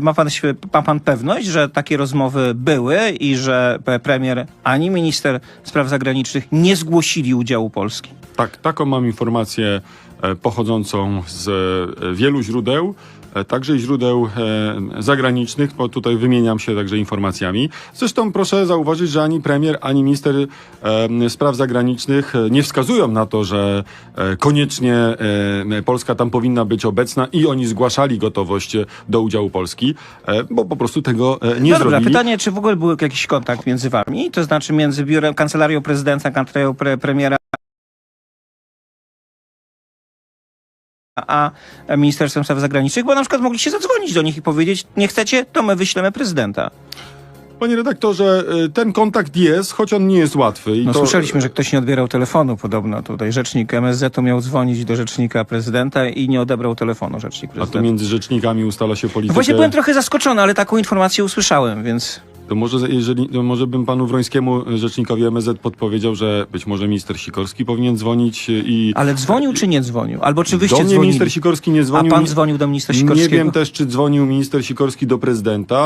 Ma pan, ma pan pewność, że takie rozmowy były i że pe- premier ani minister spraw zagranicznych nie zgłosili udziału Polski? Tak, taką mam informację e, pochodzącą z e, wielu źródeł, e, także źródeł zagranicznych, bo tutaj wymieniam się także informacjami. Zresztą proszę zauważyć, że ani premier, ani minister spraw zagranicznych nie wskazują na to, że koniecznie Polska tam powinna być obecna i oni zgłaszali gotowość do udziału Polski, bo po prostu tego nie no dobra, zrobili. pytanie, czy w ogóle był jakiś kontakt między wami, to znaczy między biurem, kancelarią prezydenta, kancelarią pre, premiera a Ministerstwem Spraw Zagranicznych, bo na przykład mogliście zadzwonić do nich i powiedzieć, nie chcecie, to my wyślemy prezydenta. Panie redaktorze, e, ten kontakt jest, choć on nie jest łatwy. I No to, słyszeliśmy, że ktoś nie odbierał telefonu podobno tutaj. Rzecznik MSZ-u miał dzwonić do rzecznika prezydenta i nie odebrał telefonu rzecznik A to prezydenta. między rzecznikami ustala się No politykę. właśnie byłem trochę zaskoczony, ale taką informację usłyszałem, więc... To może, jeżeli, to może bym panu Wrońskiemu, rzecznikowi MSZ, podpowiedział, że być może minister Sikorski powinien dzwonić i... Ale dzwonił czy nie dzwonił? Albo czy wyście do mnie dzwonili? minister Sikorski nie A dzwonił. pan nie- dzwonił do ministra Nie Sikorskiego? wiem też, czy dzwonił minister Sikorski do prezydenta.